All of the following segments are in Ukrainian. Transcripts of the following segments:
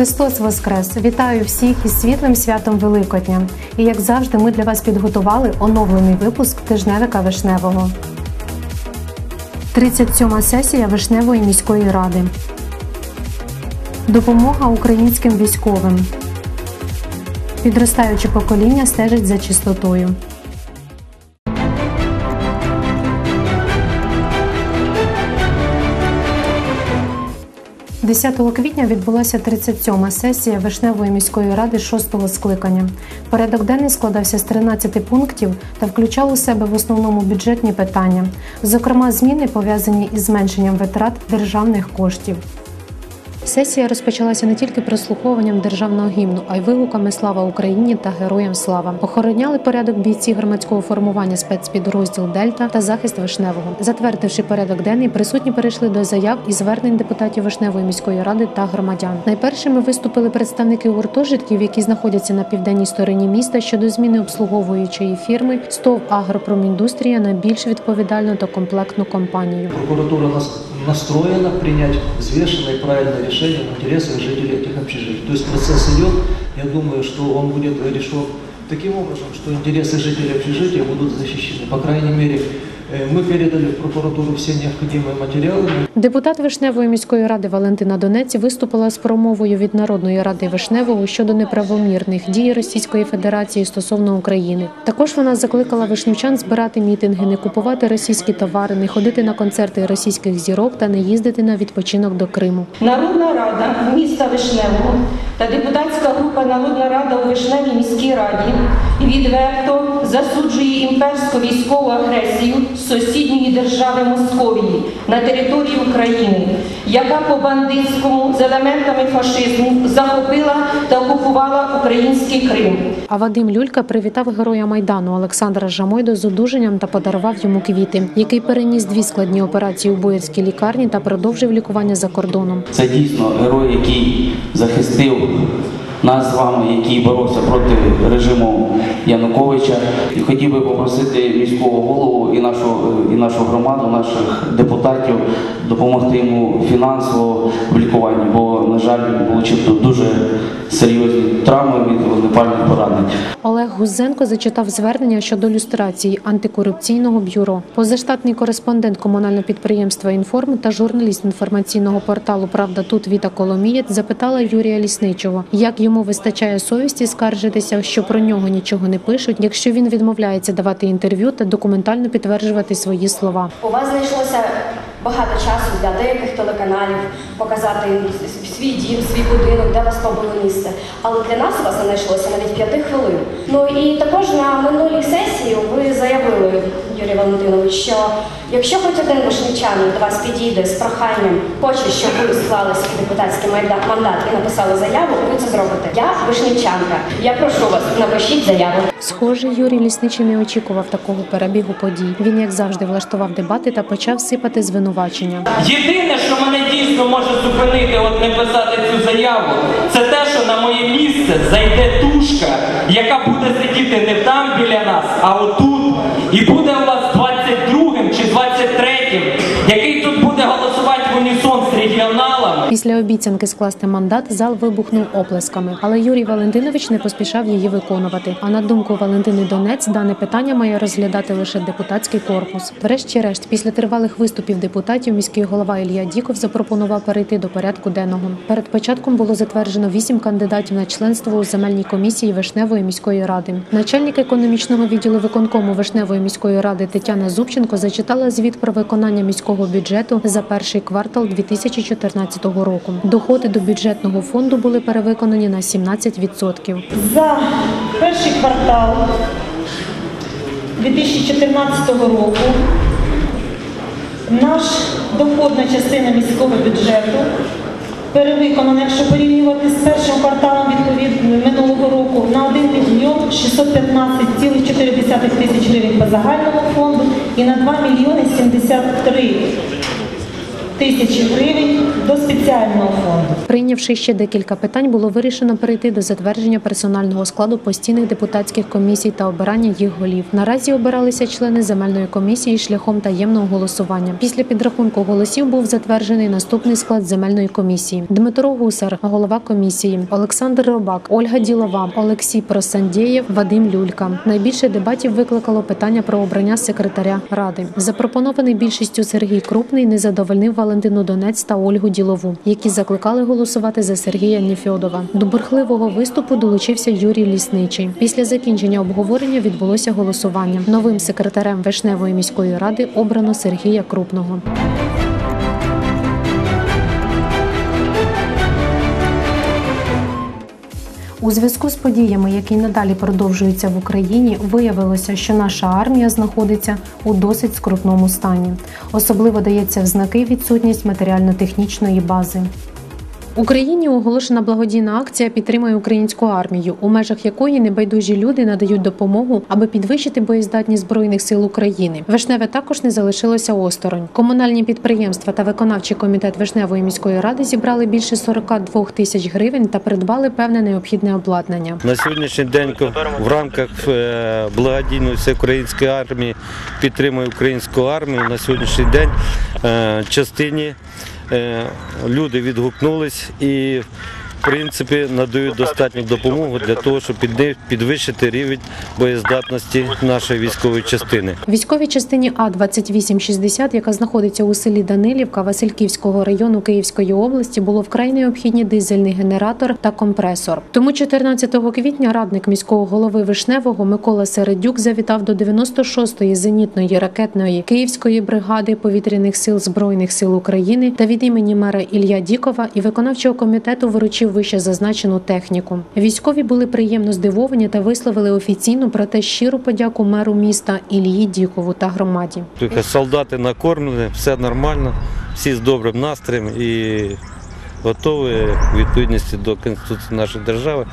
Христос Воскрес! Вітаю всіх із світлим святом Великодня. І як завжди, ми для вас підготували оновлений випуск тижневика Вишневого. 37 сесія Вишневої міської ради. Допомога українським військовим. Підростаюче покоління стежить за чистотою. 10 квітня відбулася 37-ма сесія Вишневої міської ради 6-го скликання. Порядок денний складався з 13 пунктів та включав у себе в основному бюджетні питання, зокрема, зміни пов'язані із зменшенням витрат державних коштів. Сесія розпочалася не тільки прослуховуванням державного гімну, а й вигуками Слава Україні та Героям Слава. Охороняли порядок бійці громадського формування спецпідрозділ Дельта та захист Вишневого. Затвердивши порядок денний, присутні перейшли до заяв і звернень депутатів Вишневої міської ради та громадян. Найпершими виступили представники гуртожитків, які знаходяться на південній стороні міста щодо зміни обслуговуючої фірми СТОВ Агропроміндустрія на більш відповідальну та комплектну компанію. Прокуратура нас- настроена принять взвешенное и правильное решение в интересах жителей этих общежитий. То есть процесс идет, я думаю, что он будет решен таким образом, что интересы жителей общежития будут защищены. По крайней мере, э, мы передали в прокуратуру все необходимые материалы, Депутат Вишневої міської ради Валентина Донець виступила з промовою від Народної ради Вишневого щодо неправомірних дій Російської Федерації стосовно України. Також вона закликала вишнівчан збирати мітинги, не купувати російські товари, не ходити на концерти російських зірок та не їздити на відпочинок до Криму. Народна рада міста Вишневого та депутатська група Народна рада у Вишневій міській раді відверто засуджує імперську військову агресію сусідньої держави Московії на території України, яка по бандитському з елементами фашизму захопила та окупувала український Крим. А Вадим Люлька привітав героя майдану Олександра Жамойду з одужанням та подарував йому квіти, який переніс дві складні операції у боярській лікарні та продовжив лікування за кордоном. Це дійсно герой, який захистив нас з вами, який боровся проти режиму Януковича. І хотів би попросити міського голову і нашу, і нашу громаду, наших депутатів допомогти йому фінансово в лікуванні, бо, на жаль, отримав дуже серйозні травми від вогнепальних поранень. Олег Гузенко зачитав звернення щодо люстрації антикорупційного бюро. Позаштатний кореспондент комунального підприємства Інформ та журналіст інформаційного порталу Правда тут Віта Коломієць запитала Юрія Лісничого, як йому вистачає совісті скаржитися, що про нього нічого не пишуть, якщо він відмовляється давати інтерв'ю та документально підтверджувати свої слова. У вас знайшлося багато часу для деяких телеканалів показати свій дім, свій будинок, де вас то було місце. Але для нас у вас знайшлося навіть п'яти хвилин. Ну і також на минулій сесії ви заявили, Юрій Валентинович, що якщо хоч один вишничанин до вас підійде з проханням, хоче, щоб ви склали свій депутатський мандат і написали заяву, ви це зробите. Я вишничанка. Я прошу вас, напишіть заяву. Схоже, Юрій Лісничий не очікував такого перебігу подій. Він, як завжди, влаштував дебати та почав сипати звинувачення. Єдине, що мене дійсно може зупинити, от не писати цю заяву, це те, що на моє місце зайде тушка, яка буде сидіти не там біля нас, а отут. І буде у вас 22-м чи 23-м, який тут буде голосувати в унісон з регіоналами. Після обіцянки скласти мандат зал вибухнув оплесками, але Юрій Валентинович не поспішав її виконувати. А на думку Валентини Донець, дане питання має розглядати лише депутатський корпус. Врешті-решт, після тривалих виступів депутатів, міський голова Ілля Діков запропонував перейти до порядку денного. Перед початком було затверджено вісім кандидатів на членство у земельній комісії Вишневої міської ради. Начальник економічного відділу виконкому Вишневої міської ради Тетяна Зубченко зачитала звіт про виконання міського бюджету за перший квартал 2014 року. Доходи до бюджетного фонду були перевиконані на 17%. За перший квартал 2014 року наш доходна частина міського бюджету перевиконана, якщо порівнювати з першим кварталом відповідно минулого року, на 1 мільйон 615,4 тисяч гривень по загальному фонду і на 2 мільйони 73 тисячі гривень до спеціального фонду. Прийнявши ще декілька питань, було вирішено перейти до затвердження персонального складу постійних депутатських комісій та обирання їх голів. Наразі обиралися члени земельної комісії шляхом таємного голосування. Після підрахунку голосів був затверджений наступний склад земельної комісії: Дмитро Гусар, голова комісії, Олександр Робак, Ольга Ділова, Олексій Просандєєв, Вадим Люлька. Найбільше дебатів викликало питання про обрання секретаря ради. Запропонований більшістю Сергій Крупний не задовольнив Валентину Донець та Ольгу Ділову, які закликали голосувати за Сергія Нефьодова. До бурхливого виступу долучився Юрій Лісничий. Після закінчення обговорення відбулося голосування. Новим секретарем Вишневої міської ради обрано Сергія Крупного. У зв'язку з подіями, які надалі продовжуються в Україні, виявилося, що наша армія знаходиться у досить скрутному стані. Особливо дається в знаки відсутність матеріально-технічної бази. Україні оголошена благодійна акція Підтримай українську армію, у межах якої небайдужі люди надають допомогу, аби підвищити боєздатність збройних сил України. Вишневе також не залишилося осторонь. Комунальні підприємства та виконавчий комітет Вишневої міської ради зібрали більше 42 тисяч гривень та придбали певне необхідне обладнання. На сьогоднішній день в рамках е, благодійної всеукраїнської армії підтримує українську армію. На сьогоднішній день е, частині люди відгукнулись і принципі надають достатню допомогу для того, щоб підвищити рівень боєздатності нашої військової частини. Військовій частині А 2860 яка знаходиться у селі Данилівка Васильківського району Київської області, було вкрай необхідні дизельний генератор та компресор. Тому 14 квітня радник міського голови Вишневого Микола Середюк завітав до 96-ї зенітної ракетної Київської бригади повітряних сил збройних сил України та від імені мера Ілля Дікова і виконавчого комітету виручив вище зазначену техніку. Військові були приємно здивовані та висловили офіційну проте щиру подяку меру міста Ілії Дікову та громаді. Солдати накормлені, все нормально, всі з добрим настроєм і готові відповідності до Конституції нашої держави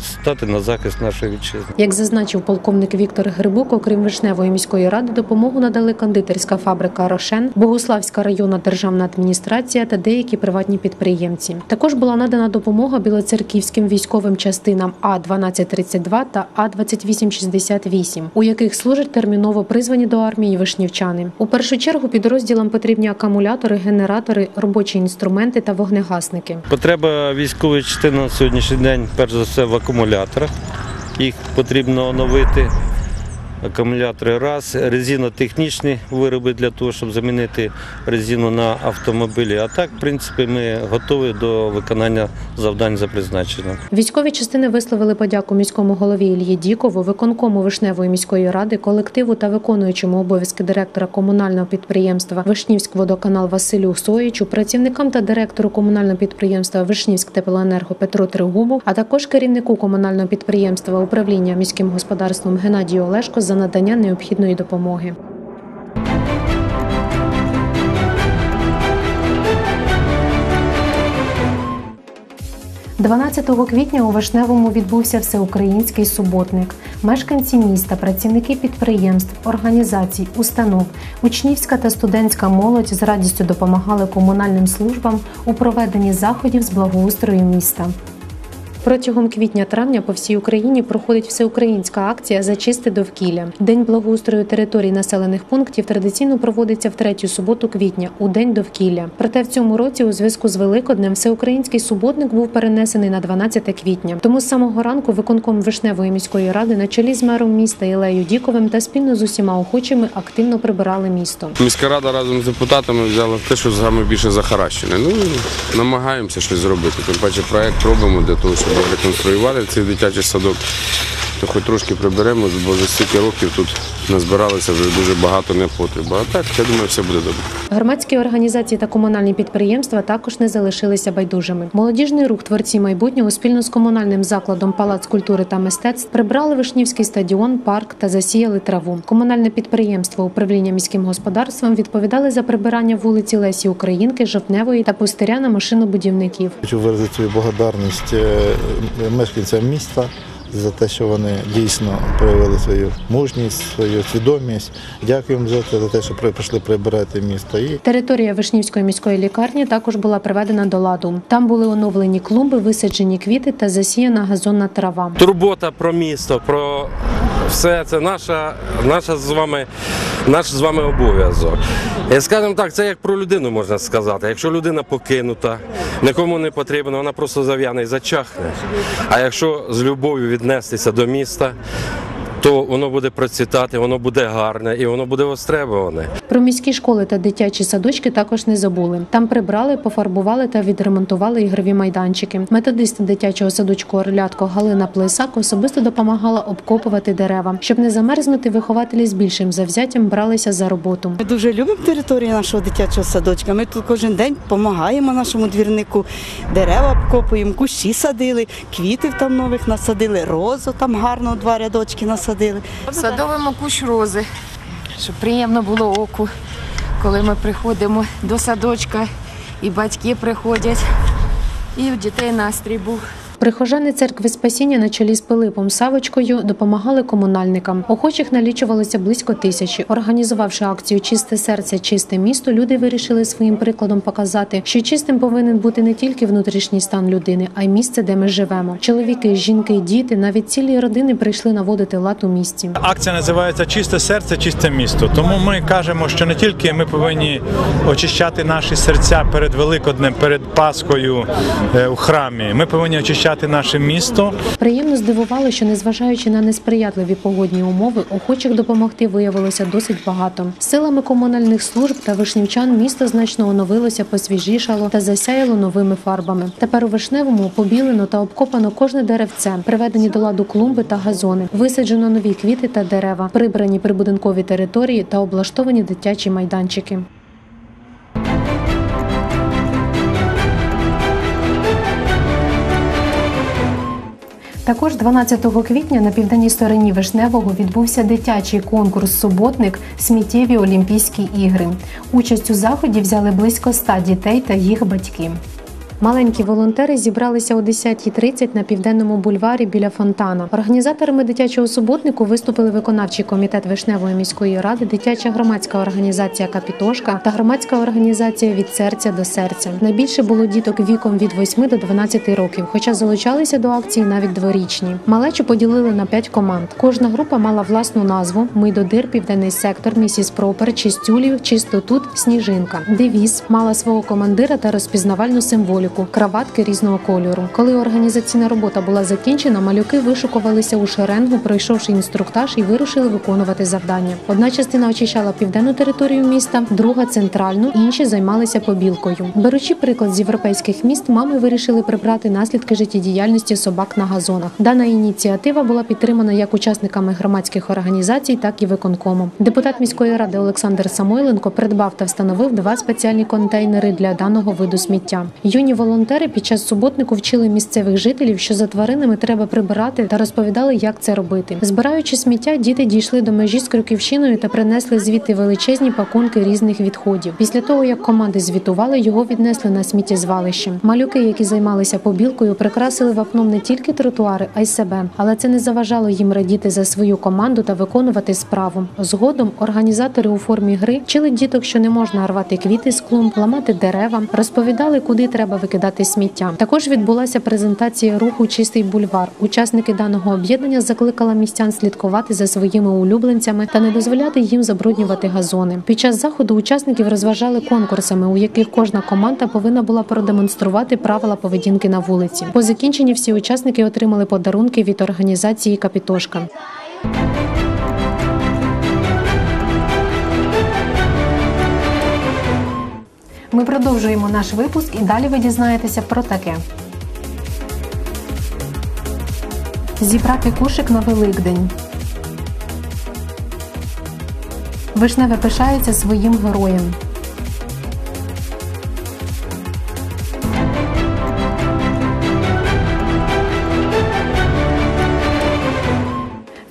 стати на захист нашої вітчизни. Як зазначив полковник Віктор Грибук, окрім Вишневої міської ради, допомогу надали кондитерська фабрика Рошен, Богуславська районна державна адміністрація та деякі приватні підприємці. Також була надана допомога білоцерківським військовим частинам А 1232 та А 2868 у яких служать терміново призвані до армії вишнівчани. У першу чергу підрозділам потрібні акумулятори, генератори, робочі інструменти та вогнегасники. Потреба військової частини на сьогоднішній день, перш за все, в акумуляторах. Їх потрібно оновити. Акумулятори раз, резинотехнічні вироби для того, щоб замінити резину на автомобілі. А так, в принципі, ми готові до виконання завдань за призначенням. Військові частини висловили подяку міському голові Ільї Дікову, виконкому Вишневої міської ради, колективу та виконуючому обов'язки директора комунального підприємства Вишнівськводоканал Василю Соїчу, працівникам та директору комунального підприємства Вишнівськ теплоенерго Петру Тригубу, а також керівнику комунального підприємства управління міським господарством Геннадію Олешко за надання необхідної допомоги. 12 квітня у Вишневому відбувся всеукраїнський суботник. Мешканці міста, працівники підприємств, організацій, установ, учнівська та студентська молодь з радістю допомагали комунальним службам у проведенні заходів з благоустрою міста. Протягом квітня-травня по всій Україні проходить всеукраїнська акція Зачисти довкілля. День благоустрою територій населених пунктів традиційно проводиться в третю суботу квітня у день довкілля. Проте в цьому році, у зв'язку з Великоднем, всеукраїнський суботник був перенесений на 12 квітня. Тому з самого ранку виконком Вишневої міської ради на чолі з мером міста Ілею Діковим та спільно з усіма охочими активно прибирали місто. Міська рада разом з депутатами взяла те, що саме більше захаращене. Ну намагаємося щось зробити. Тим паче проект робимо для того, щоб реконструювати цей дитячий садок. То хоч трошки приберемо, бо за стільки років тут назбиралося вже дуже багато непотребу. А так, я думаю, все буде добре. Громадські організації та комунальні підприємства також не залишилися байдужими. Молодіжний рух творці майбутнього спільно з комунальним закладом Палац культури та мистецтв прибрали Вишнівський стадіон, парк та засіяли траву. Комунальне підприємство управління міським господарством відповідали за прибирання вулиці Лесі Українки, Жовтневої та пустиря на машинобудівників. Хочу виразити свою благодарність е, мешканцям міста за те, що вони дійсно проявили свою мужність, свою свідомість. Дякуємо за це, за те, що при- прийшли прибирати місто. І Територія Вишнівської міської лікарні також була приведена до ладу. Там були оновлені клумби, висаджені квіти та засіяна газонна трава. турбота про місто, про все це наша, наша з вами, наш з вами обов'язок. І, скажімо так, це як про людину можна сказати. Якщо людина покинута, нікому не потрібна, вона просто зав'яне і зачахне. А якщо з любов'ю віднестися до міста, то воно буде процвітати, воно буде гарне і воно буде востребоване. Про міські школи та дитячі садочки також не забули. Там прибрали, пофарбували та відремонтували ігрові майданчики. Методист дитячого садочку Орлятко Галина Плесак особисто допомагала обкопувати дерева. Щоб не замерзнути, вихователі з більшим завзяттям бралися за роботу. Ми дуже любимо територію нашого дитячого садочка. Ми тут кожен день допомагаємо нашому двірнику. Дерева обкопуємо, кущі садили, квітів там нових насадили, розу там гарно два рядочки насадили. Садовимо кущ рози, щоб приємно було оку, коли ми приходимо до садочка, і батьки приходять, і у дітей настрій був. Прихожани церкви Спасіння на чолі з Пилипом Савочкою допомагали комунальникам. Охочих налічувалося близько тисячі. Організувавши акцію Чисте серце, чисте місто, люди вирішили своїм прикладом показати, що чистим повинен бути не тільки внутрішній стан людини, а й місце, де ми живемо. Чоловіки, жінки, діти, навіть цілі родини прийшли наводити лад у місті. Акція називається Чисте серце, чисте місто. Тому ми кажемо, що не тільки ми повинні очищати наші серця перед Великоднем, перед Пасхою е, у храмі. Ми повинні очищати наше місто. Приємно здивувало, що незважаючи на несприятливі погодні умови, охочих допомогти виявилося досить багато. Силами комунальних служб та вишнівчан місто значно оновилося, посвіжішало та засяяло новими фарбами. Тепер у вишневому побілено та обкопано кожне деревце, приведені до ладу клумби та газони, висаджено нові квіти та дерева, прибрані прибудинкові території та облаштовані дитячі майданчики. Також 12 квітня на південній стороні Вишневого відбувся дитячий конкурс Суботник Сміттєві Олімпійські ігри. Участь у заході взяли близько 100 дітей та їх батьки. Маленькі волонтери зібралися о 10.30 на південному бульварі біля фонтана. Організаторами дитячого суботнику виступили виконавчий комітет Вишневої міської ради, дитяча громадська організація Капітошка та громадська організація від серця до серця. Найбільше було діток віком від 8 до 12 років, хоча залучалися до акції навіть дворічні. Малечу поділили на 5 команд. Кожна група мала власну назву: Мийдодир, Південний сектор, Місіс Пропер, Чистюлів, Чисто тут, Сніжинка. Девіз мала свого командира та розпізнавальну символіку краватки різного кольору. Коли організаційна робота була закінчена, малюки вишукувалися у шеренгу, пройшовши інструктаж і вирушили виконувати завдання. Одна частина очищала південну територію міста, друга центральну, інші займалися побілкою. Беручи приклад з європейських міст, мами вирішили прибрати наслідки життєдіяльності собак на газонах. Дана ініціатива була підтримана як учасниками громадських організацій, так і виконкомом. Депутат міської ради Олександр Самойленко придбав та встановив два спеціальні контейнери для даного виду сміття. Волонтери під час суботнику вчили місцевих жителів, що за тваринами треба прибирати, та розповідали, як це робити. Збираючи сміття, діти дійшли до межі з Крюківщиною та принесли звідти величезні пакунки різних відходів. Після того, як команди звітували, його віднесли на сміттєзвалище. Малюки, які займалися побілкою, прикрасили вапном не тільки тротуари, а й себе. Але це не заважало їм радіти за свою команду та виконувати справу. Згодом організатори у формі гри вчили діток, що не можна рвати квіти з клумб, ламати дерева, розповідали, куди треба викидати сміття. Також відбулася презентація руху Чистий бульвар. Учасники даного об'єднання закликали містян слідкувати за своїми улюбленцями та не дозволяти їм забруднювати газони. Під час заходу учасників розважали конкурсами, у яких кожна команда повинна була продемонструвати правила поведінки на вулиці. По закінченні всі учасники отримали подарунки від організації Капітошка. Ми продовжуємо наш випуск і далі ви дізнаєтеся про таке. Зібрати кошик на Великдень. Вишневе пишається своїм героєм.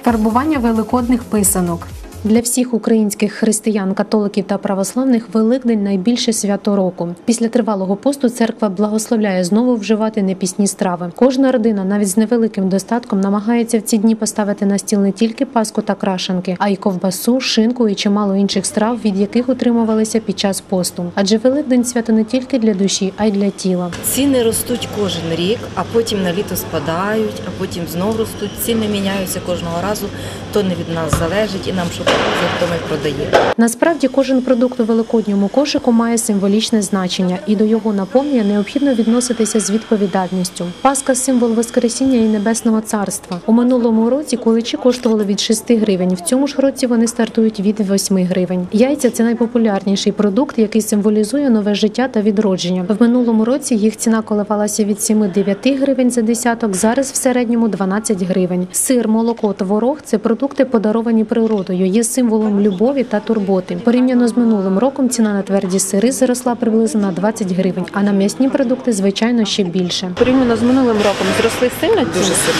Фарбування великодних писанок. Для всіх українських християн, католиків та православних Великдень найбільше свято року. Після тривалого посту церква благословляє знову вживати непісні страви. Кожна родина, навіть з невеликим достатком, намагається в ці дні поставити на стіл не тільки паску та крашанки, а й ковбасу, шинку і чимало інших страв, від яких утримувалися під час посту. Адже Великдень свято не тільки для душі, а й для тіла. Ціни ростуть кожен рік, а потім на літо спадають, а потім знов ростуть. Ціни міняються кожного разу. То не від нас залежить, і нам що привозять, то ми продаємо. Насправді кожен продукт у великодньому кошику має символічне значення, і до його наповнення необхідно відноситися з відповідальністю. Пасха символ Воскресіння і Небесного Царства. У минулому році куличі коштували від 6 гривень. В цьому ж році вони стартують від 8 гривень. Яйця це найпопулярніший продукт, який символізує нове життя та відродження. В минулому році їх ціна коливалася від 7-9 гривень за десяток. Зараз в середньому 12 гривень. Сир, молоко, творог це продукти, подаровані природою, є символом любові та турботи. Порівняно з минулим роком ціна на тверді сири зросла приблизно на 20 гривень, а на м'ясні продукти, звичайно, ще більше. Порівняно з минулим роком зросли сильно ціни? Дуже сильно.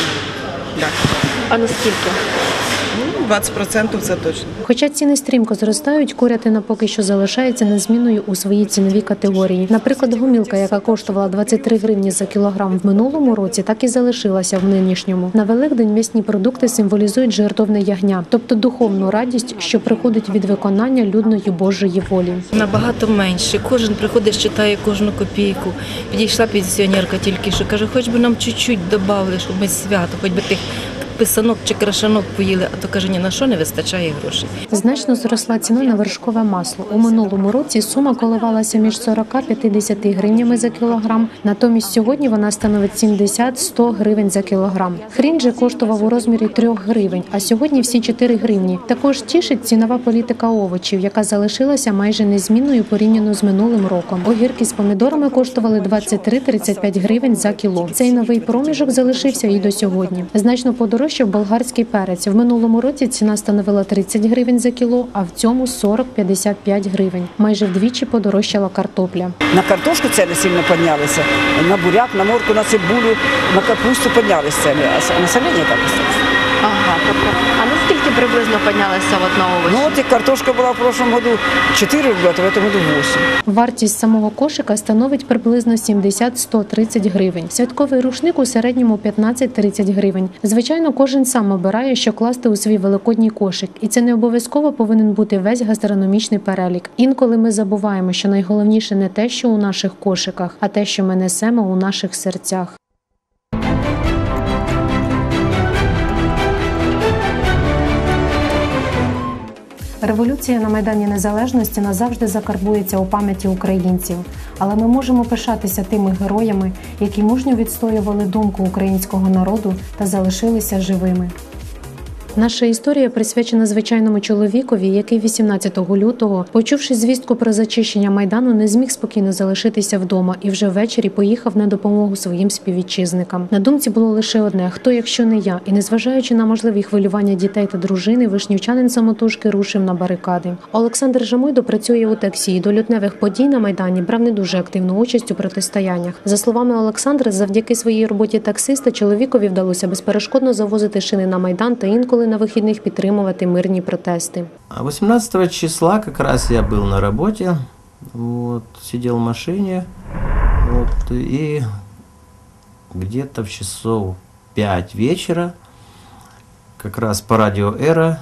Так. А наскільки? Ну, 20% це точно. Хоча ціни стрімко зростають, курятина поки що залишається незмінною у своїй ціновій категорії. Наприклад, гумілка, яка коштувала 23 гривні за кілограм в минулому році, так і залишилася в нинішньому. На Великдень м'ясні продукти символізують жертовне ягня, тобто духовну радість, що приходить від виконання людної Божої волі. Набагато менше. Кожен приходить, читає кожну копійку. Підійшла пенсіонерка тільки що каже, хоч би нам чуть-чуть додали, щоб ми свято, хоч би тих писанок чи крашанок поїли, а то каже, ні на що не вистачає грошей. Значно зросла ціна на вершкове масло. У минулому році сума коливалася між 40-50 гривнями за кілограм. Натомість сьогодні вона становить 70-100 гривень за кілограм. Хрін же коштував у розмірі 3 гривень, а сьогодні всі 4 гривні. Також тішить цінова політика овочів, яка залишилася майже незмінною порівняно з минулим роком. Огірки з помідорами коштували 23-35 гривень за кіло. Цей новий проміжок залишився і до сьогодні. Значно подорожчав болгарський перець. В минулому році ціна становила 30 гривень за кіло, а в цьому 40-55 гривень. Майже вдвічі подорожчала картопля. На картошку ціни сильно піднялися, на буряк, на морку, на цибулю, на капусту піднялися ціни, а населення так осталось. А наскільки приблизно піднялися от на овочі? Ну от і картошка була в прошлом году 4 рубля, то в этом году 8. Вартість самого кошика становить приблизно 70-130 гривень. Святковий рушник у середньому 15-30 гривень. Звичайно, кожен сам обирає, що класти у свій великодній кошик, і це не обов'язково повинен бути весь гастрономічний перелік. Інколи ми забуваємо, що найголовніше не те, що у наших кошиках, а те, що ми несемо у наших серцях. Революція на Майдані Незалежності назавжди закарбується у пам'яті українців, але ми можемо пишатися тими героями, які мужньо відстоювали думку українського народу та залишилися живими. Наша історія присвячена звичайному чоловікові, який 18 лютого, почувши звістку про зачищення майдану, не зміг спокійно залишитися вдома і вже ввечері поїхав на допомогу своїм співвітчизникам. На думці було лише одне: хто, якщо не я, і незважаючи на можливі хвилювання дітей та дружини, вишнівчанин самотужки рушив на барикади. Олександр Жамойдо працює у таксі. і До лютневих подій на майдані брав не дуже активну участь у протистояннях. За словами Олександра, завдяки своїй роботі таксиста чоловікові вдалося безперешкодно завозити шини на майдан та інколи на вихідних підтримувати мирні протести. 18 числа как раз я был на работе, вот, сидел в машине, вот, и где-то в часов 5 вечера как раз по радио «Эра»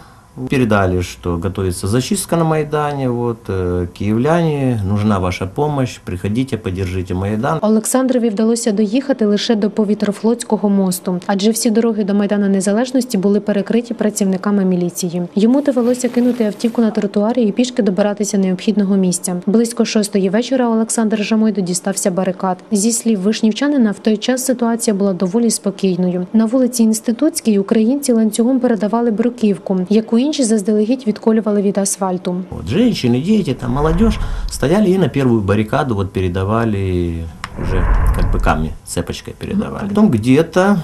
передали, что готовится зачистка на Майдане, вот, э, киевляне, нужна ваша помощь, приходите, поддержите Майдан. Олександрові вдалося доїхати лише до повітрофлотського мосту, адже всі дороги до Майдану Незалежності були перекриті працівниками міліції. Йому довелося кинути автівку на тротуарі і пішки добиратися необхідного місця. Близько шостої вечора Олександр Жамойдо дістався барикад. Зі слів вишнівчанина, в той час ситуація була доволі спокійною. На вулиці Інститутській українці ланцюгом передавали бруківку, яку інші заздалегідь відколювали від асфальту. От жінки, діти, там, молодежь стояли і на першу барикаду от передавали вже как бы камні, цепочкою передавали. Потом где-то,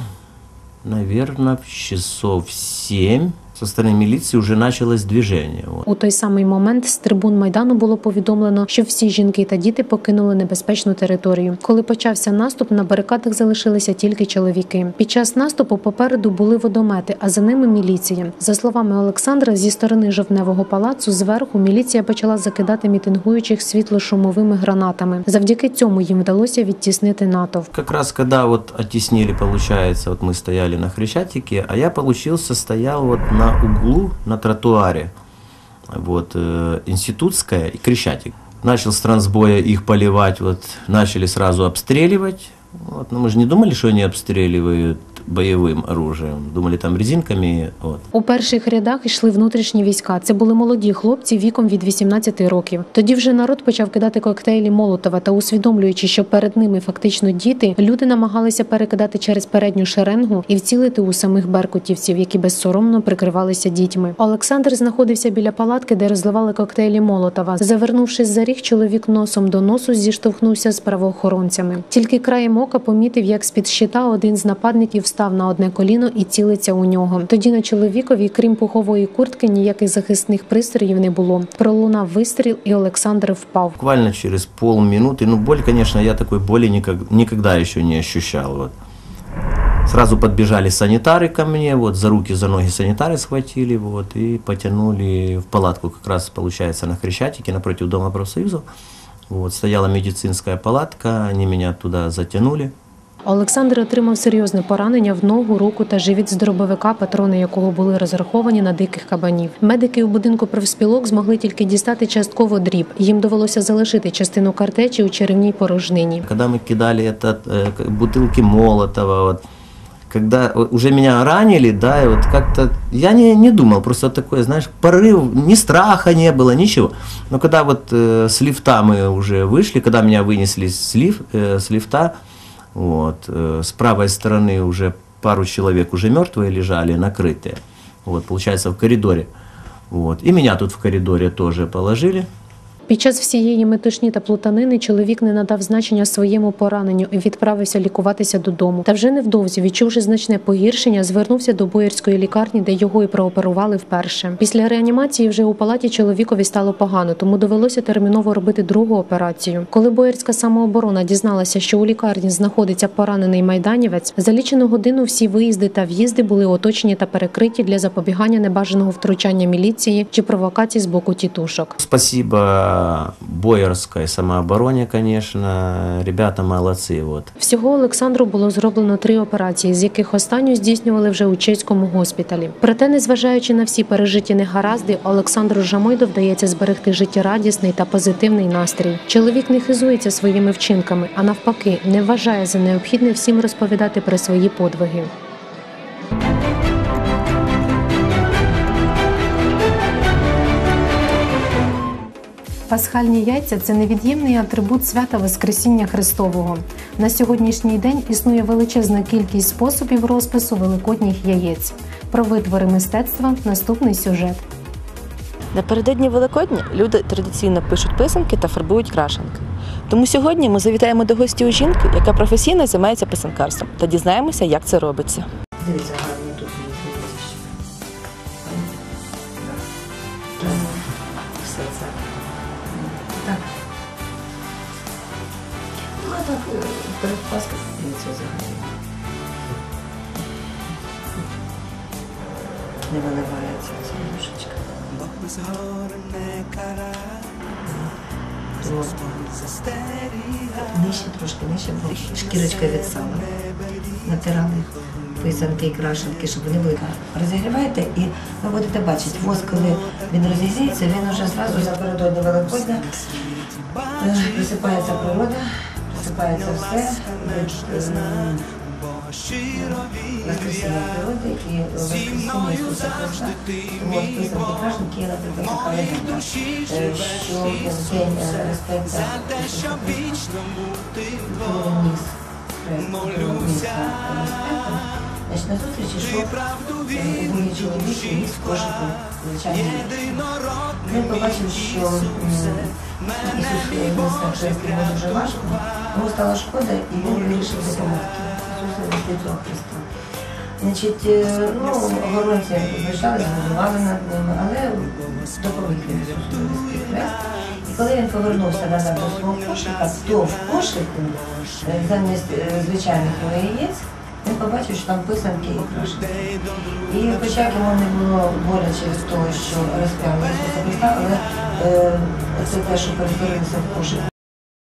наверное, в часов 7 со стороны милиции уже началось движение. У той самий момент з трибун майдану було повідомлено, що всі жінки та діти покинули небезпечну територію. Коли почався наступ, на барикадах залишилися тільки чоловіки. Під час наступу попереду були водомети, а за ними міліція. За словами Олександра, зі сторони жовтневого палацу зверху міліція почала закидати мітингуючих світлошумовими гранатами. Завдяки цьому їм вдалося відтіснити натовп. Как раз когда вот оттеснили, получается, вот мы стояли на Хрещатике, а я получился, стоял вот на углу, на тротуаре, вот, э, Институтская и Крещатик. Начал с трансбоя их поливать, вот, начали сразу обстреливать. Вот, но мы же не думали, что они обстреливают боевым оружием. Думали там резинками. Вот. У перших рядах йшли внутрішні війська. Це були молоді хлопці віком від 18 років. Тоді вже народ почав кидати коктейлі Молотова та усвідомлюючи, що перед ними фактично діти, люди намагалися перекидати через передню шеренгу і вцілити у самих беркутівців, які безсоромно прикривалися дітьми. Олександр знаходився біля палатки, де розливали коктейлі Молотова. Завернувшись за ріг, чоловік носом до носу зіштовхнувся з правоохоронцями. Тільки краєм ока помітив, як з під щита один з нападників став на одне коліно і цілиться у нього. Тоді на чоловікові, крім пухової куртки, ніяких захисних пристроїв не було. Пролунав вистріл, і Олександр впав. Буквально через полминуты, ну боль, конечно, я такой боли никогда, никогда еще не ощущал. Вот. Сразу подбежали санитары ко мне, вот за руки, за ноги санитары схватили, вот, и потянули в палатку, как раз получается на Хрещатике, напротив Дома профсоюзов. Вот, стояла медицинская палатка, они меня туда затянули. Олександр отримав серйозне поранення в ногу, руку та живіт з дробовика, патрони якого були розраховані на диких кабанів. Медики у будинку профспілок змогли тільки дістати частково дріб. Їм довелося залишити частину картечі у черевній порожнині. Когда мы кидали этот, э, к- бутылки Молотова, вот, когда вот уже меня ранили, да, и вот как-то я не, не думал, просто такое, знаешь, порыв, ни страха не было, ничего. Но когда вот э, с лифта мы уже вышли, когда меня вынесли с, лиф, э, с лифта, вот, э, с правой стороны уже пару человек уже мертвые лежали, накрытые, вот, получается, в коридоре. Вот. И меня тут в коридоре тоже положили. Під час всієї метушні та плутанини чоловік не надав значення своєму пораненню і відправився лікуватися додому. Та вже невдовзі, відчувши значне погіршення, звернувся до боярської лікарні, де його і прооперували вперше. Після реанімації вже у палаті чоловікові стало погано, тому довелося терміново робити другу операцію. Коли боярська самооборона дізналася, що у лікарні знаходиться поранений майданівець, за лічену годину всі виїзди та в'їзди були оточені та перекриті для запобігання небажаного втручання міліції чи провокацій з боку тітушок. Спасибо боярской самообороне, конечно, ребята молодцы. Вот. Всього Олександру було зроблено три операції, з яких останню здійснювали вже у чеському госпіталі. Проте, незважаючи на всі пережиті негаразди, Олександру Жамойду вдається зберегти життєрадісний та позитивний настрій. Чоловік не хизується своїми вчинками, а навпаки, не вважає за необхідне всім розповідати про свої подвиги. Пасхальні яйця це невід'ємний атрибут свята Воскресіння Христового. На сьогоднішній день існує величезна кількість способів розпису великодніх яєць. Про витвори мистецтва наступний сюжет. Напередодні Великодня люди традиційно пишуть писанки та фарбують крашенки. Тому сьогодні ми завітаємо до гості у жінки, яка професійно займається писанкарством, та дізнаємося, як це робиться. Так. Ну, а так, перед Паскою дивіться взагалі. Не виливається ця. То нижче, трошки нижче, бо шкірочка від сала. Натирали писанки і крашенки, щоб вони були. Розігріваєте і ви будете бачити, воск, коли він розігріється, він уже зразу напередодні Великодня е, просипається природа, просипається все. е, Воскресіння е, е, Значить, на зустріч йшов е, убогий чоловік і ніс кошику звичайний рік. Він побачив, що Ісус ніс на хрест йому дуже важко, йому стало шкода, і він вирішив допомогти Ісусу Христа. Значить, е, ну, охоронці звичайно збудували над ними, але допомогли Ісусу хрест. І коли він повернувся назад до свого кошика, то в кошику е, замість е, звичайних яєць він побачив, що там писанки і крашки. І хоча йому не було боляче з того, що розп'яли Христа, але е, це те, що перетворилося в кошик